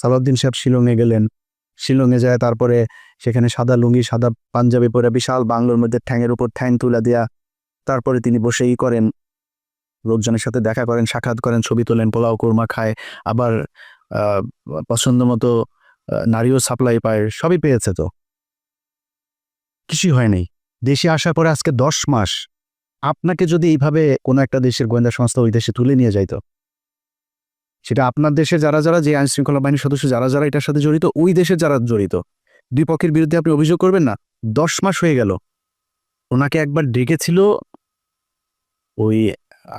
সালাউদ্দিন সাহেব শিলংয়ে গেলেন। শিলংয়ে যায়, তারপরে সেখানে সাদা লুঙ্গি, সাদা পাঞ্জাবি পরে বিশাল বাংলোর মধ্যে ঠ্যাঙের উপর ঠ্যাং তুলে দেয়া তারপরে তিনি বসেই করেন। লোকজনের সাথে দেখা করেন, সাক্ষাৎ করেন, ছবি তোলেন, পোলাও, কোরমা খায়, আবার পছন্দ মতো নারীও সাপ্লাই পায়, সবই পেয়েছে তো। কিছুই হয়নি দেশে আসার পরে আজকে দশ মাস। আপনাকে যদি এইভাবে কোনো একটা দেশের গোয়েন্দা সংস্থা ওই দেশে তুলে নিয়ে যাইতো? সেটা আপনার দেশে যারা যারা, যে আইন শৃঙ্খলা বাহিনীর সদস্য যারা যারা এটার সাথে জড়িত, ওই দেশে যারা জড়িত, দুই পক্ষের বিরুদ্ধে আপনি অভিযোগ করবেন না? দশ মাস হয়ে গেল। ওনাকে একবার ডেকেছিল ওই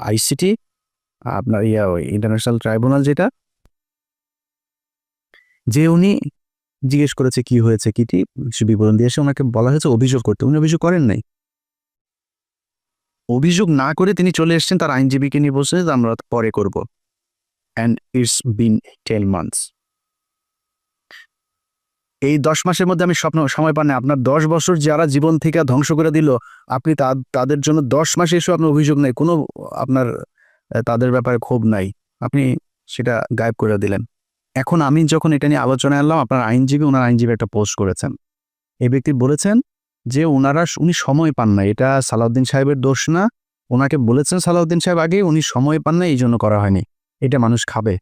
আইসিটি, আপনার ইয়া ওই ইন্টারন্যাশনাল ট্রাইব্যুনাল যেটা, যে উনি জিজ্ঞেস করেছে কি হয়েছে কিটি বিবরণ দিয়ে এসে ওনাকে বলা হয়েছে অভিযোগ করতে। উনি অভিযোগ করেন নাই। অভিযোগ না করে তিনি চলে এসেছেন, তার আইনজীবীকে নিয়ে বসে আমরা পরে করব। And it's been ten months এই দশ মাসের মধ্যে আমি স্বপ্ন, সময় পান আপনার দশ বছর যারা জীবন থেকে ধ্বংস করে দিল, আপনি তাদের জন্য দশ মাসে এসে আপনার অভিযোগ নাই। কোনো আপনার তাদের ব্যাপারে ক্ষোভ নাই। আপনি সেটা গায়েব করে দিলেন। এখন আমি যখন এটা নিয়ে আলোচনায় আনলাম আপনার আইনজীবী, ওনার আইনজীবী একটা পোস্ট করেছেন। এই ব্যক্তি বলেছেন যে ওনারা, উনি সময় পান না এটা সালাউদ্দিন সাহেবের দোষ না। ওনাকে বলেছেন সালাউদ্দিন সাহেব আগে, উনি সময় পান না এই জন্য করা হয়নি। এটা মানুষ খাবে।